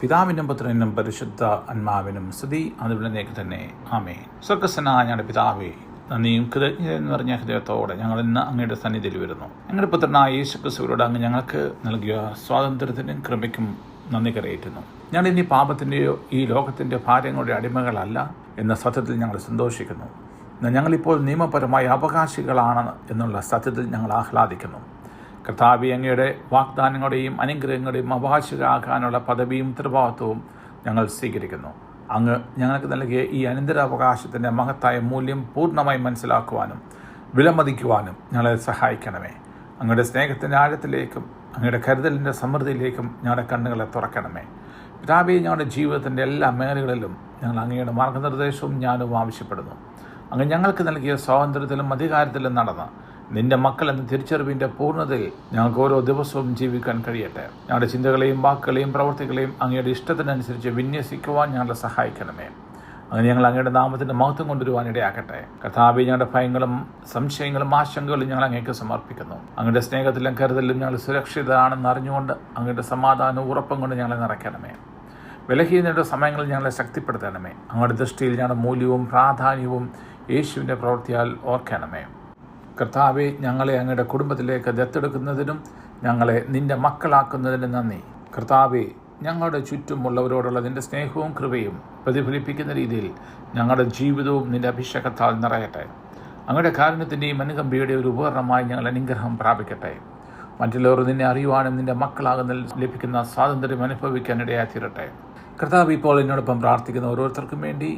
പിതാവിനും പുത്രനും പരിശുദ്ധ അന്മാവിനും സ്തുതി. അതുപോലെയൊക്കെ തന്നെ. ആമേ സ്വർഗസ്വനായ ഞങ്ങളുടെ പിതാവേ നന്ദിയും കൃതജ്ഞത എന്ന് പറഞ്ഞ ഹൃദയത്തോടെ ഞങ്ങൾ ഇന്ന് അങ്ങയുടെ സന്നിധിയിൽ വരുന്നു. ഞങ്ങളുടെ പുത്രനായ യേശു ക്രിസ്തുവിനോട് അങ്ങ് ഞങ്ങൾക്ക് നൽകിയ സ്വാതന്ത്ര്യത്തിനും കൃപയ്ക്കും നന്ദി കരയേറ്റുന്നു. ഞങ്ങൾ ഇനി പാപത്തിന്റെയോ ഈ ലോകത്തിന്റെ ഭാര്യങ്ങളുടെ അടിമകളല്ല എന്ന സത്യത്തിൽ ഞങ്ങൾ സന്തോഷിക്കുന്നു. ഞങ്ങളിപ്പോൾ നിയമപരമായ അവകാശികളാണ് എന്നുള്ള സത്യത്തിൽ ഞങ്ങൾ ആഹ്ലാദിക്കുന്നു. കർത്താവി അങ്ങയുടെ വാഗ്ദാനങ്ങളുടെയും അനുഗ്രഹങ്ങളുടെയും അവകാശികളാക്കാനുള്ള പദവിയും ഉത്തരവാദിത്വവും ഞങ്ങൾ സ്വീകരിക്കുന്നു. അങ്ങ് ഞങ്ങൾക്ക് നൽകിയ ഈ അനന്തരാവകാശത്തിന്റെ മഹത്തായ മൂല്യം പൂർണമായി മനസ്സിലാക്കുവാനും വിലമതിക്കുവാനും ഞങ്ങളെ സഹായിക്കണമേ. അങ്ങയുടെ സ്നേഹത്തിന്റെ ആഴത്തിലേക്കും അങ്ങയുടെ കരുതലിന്റെ സമൃദ്ധിയിലേക്കും ഞങ്ങളുടെ കണ്ണുകളെ തുറക്കണമേ. പിതാവെ ഞങ്ങളുടെ ജീവിതത്തിന്റെ എല്ലാ മേഖലകളിലും ഞങ്ങൾ അങ്ങയുടെ മാർഗനിർദ്ദേശവും ഞാനും ആവശ്യപ്പെടുന്നു. അങ്ങ് ഞങ്ങൾക്ക് നൽകിയ സ്വാതന്ത്ര്യത്തിലും അധികാരത്തിലും നടന്ന് നിന്റെ മക്കൾ എന്ന തിരിച്ചറിവിന്റെ പൂർണതയിൽ ഞങ്ങൾക്ക് ഓരോ ദിവസവും ജീവിക്കാൻ കഴിയട്ടെ. ഞങ്ങളുടെ ചിന്തകളെയും വാക്കുകളെയും പ്രവർത്തികളെയും അങ്ങയുടെ ഇഷ്ടത്തിനനുസരിച്ച് വിന്യസിക്കുവാൻ ഞങ്ങളെ സഹായിക്കണമേ. അങ്ങനെ ഞങ്ങൾ അങ്ങയുടെ നാമത്തിന്റെ മഹത്വം കൊണ്ടുവരുവാൻ ഇടയാക്കട്ടെ. കഥാപി ഞങ്ങളുടെ ഭയങ്ങളും സംശയങ്ങളും ആശങ്കകളും ഞങ്ങൾ അങ്ങേക്ക് സമർപ്പിക്കുന്നു. അങ്ങയുടെ സ്നേഹത്തിലും കരുതലിലും ഞങ്ങൾ സുരക്ഷിതരാണെന്ന് അറിഞ്ഞുകൊണ്ട് അങ്ങയുടെ സമാധാനവും ഉറപ്പും കൊണ്ട് ഞങ്ങളെ നിറയ്ക്കണമേ. വിലഹീനയുടെ സമയങ്ങളിൽ ഞങ്ങളെ ശക്തിപ്പെടുത്തണമേ. അങ്ങയുടെ ദൃഷ്ടിയിൽ ഞങ്ങളുടെ മൂല്യവും പ്രാധാന്യവും യേശുവിന്റെ പ്രവൃത്തിയാൽ ഓർക്കണമേ. കർത്താവെ ഞങ്ങളെ അങ്ങയുടെ കുടുംബത്തിലേക്ക് ദത്തെടുക്കുന്നതിനും ഞങ്ങളെ നിന്റെ മക്കളാക്കുന്നതിനും നന്ദി. കർത്താവെ ഞങ്ങളുടെ ചുറ്റുമുള്ളവരോടുള്ള നിന്റെ സ്നേഹവും കൃപയും പ്രതിഫലിപ്പിക്കുന്ന രീതിയിൽ ഞങ്ങളുടെ ജീവിതവും നിന്റെ അഭിഷേകത്താൽ നിറയട്ടെ. അങ്ങയുടെ കാരുണ്യത്തിന്റെയും അനുകമ്പയുടെയും ഒരു ഉപകരണമായി ഞങ്ങൾ അനുഗ്രഹം പ്രാപിക്കട്ടെ. മറ്റുള്ളവർ നിന്നെ അറിയുവാനും നിന്റെ മക്കളാകുന്നതിൽ ലഭിക്കുന്ന സ്വാതന്ത്ര്യം അനുഭവിക്കാൻ ഇടയാക്കിയിരട്ടെ കർത്താവ് ഇപ്പോൾ എന്നോടൊപ്പം പ്രാർത്ഥിക്കുന്ന ഓരോരുത്തർക്കും വേണ്ടി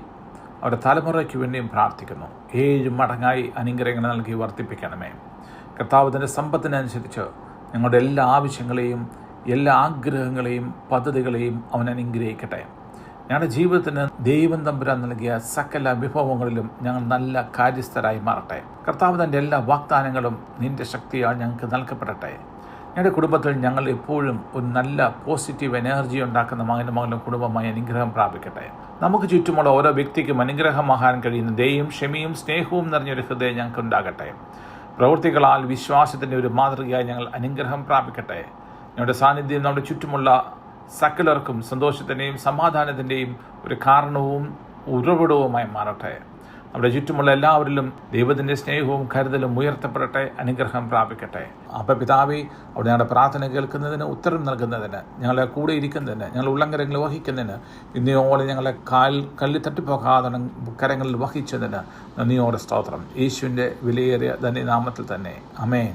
അവരുടെ തലമുറയ്ക്ക് വേണ്ടിയും പ്രാർത്ഥിക്കുന്നു. ഏഴ് മടങ്ങായി അനുഗ്രഹങ്ങൾ നൽകി വർദ്ധിപ്പിക്കണമേ. കർത്താവിന്റെ സമ്പത്തിനനുസരിച്ച് ഞങ്ങളുടെ എല്ലാ ആവശ്യങ്ങളെയും എല്ലാ ആഗ്രഹങ്ങളെയും പദ്ധതികളെയും അവൻ അനുഗ്രഹിക്കട്ടെ. ഞങ്ങളുടെ ജീവിതത്തിന് ദൈവം തമ്പുരാൻ നൽകിയ സകല വിഭവങ്ങളിലും ഞങ്ങൾ നല്ല കാര്യസ്ഥരായി മാറട്ടെ. കർത്താവ് തന്റെ എല്ലാ വാഗ്ദാനങ്ങളും നിന്റെ ശക്തിയാൽ ഞങ്ങൾക്ക് നൽകപ്പെടട്ടെ. ഞങ്ങളുടെ കുടുംബത്തിൽ ഞങ്ങൾ എപ്പോഴും ഒരു നല്ല പോസിറ്റീവ് എനർജി ഉണ്ടാക്കുന്ന മകനും മകനും കുടുംബമായി അനുഗ്രഹം പ്രാപിക്കട്ടെ. നമുക്ക് ചുറ്റുമുള്ള ഓരോ വ്യക്തിക്കും അനുഗ്രഹമാകാൻ കഴിയുന്ന ദയും ക്ഷമയും സ്നേഹവും നിറഞ്ഞൊരു ഹൃദയം ഞങ്ങൾക്ക് ഉണ്ടാകട്ടെ പ്രവൃത്തികളാൽ വിശ്വാസത്തിന്റെ ഒരു മാതൃകയായി ഞങ്ങൾ അനുഗ്രഹം പ്രാപിക്കട്ടെ. ഞങ്ങളുടെ സാന്നിധ്യം നമ്മുടെ ചുറ്റുമുള്ള സകലർക്കും സന്തോഷത്തിന്റെയും സമാധാനത്തിന്റെയും ഒരു കാരണവും ഉറവിടവുമായി മാറട്ടെ. നമ്മുടെ ചുറ്റുമുള്ള എല്ലാവരിലും ദൈവത്തിന്റെ സ്നേഹവും കരുതലും ഉയർത്തപ്പെടട്ടെ അനുഗ്രഹം പ്രാപിക്കട്ടെ. അപ്പം പിതാവി അവിടെ ഞങ്ങളുടെ പ്രാർത്ഥന കേൾക്കുന്നതിന് ഉത്തരം നൽകുന്നതിന് ഞങ്ങളെ കൂടെ ഇരിക്കുന്നതിന് ഞങ്ങൾ ഉള്ളങ്കരങ്ങൾ വഹിക്കുന്നതിന് ഇന്നയോളം ഞങ്ങളെ കാൽ കല്ലിൽ തട്ടിപ്പോകാതെ കരങ്ങളിൽ വഹിച്ചതിന് നന്ദിയോടെ സ്തോത്രം. യേശുവിന്റെ വിലയേറിയ ധന്യനാമത്തിൽ തന്നെ. അമേൻ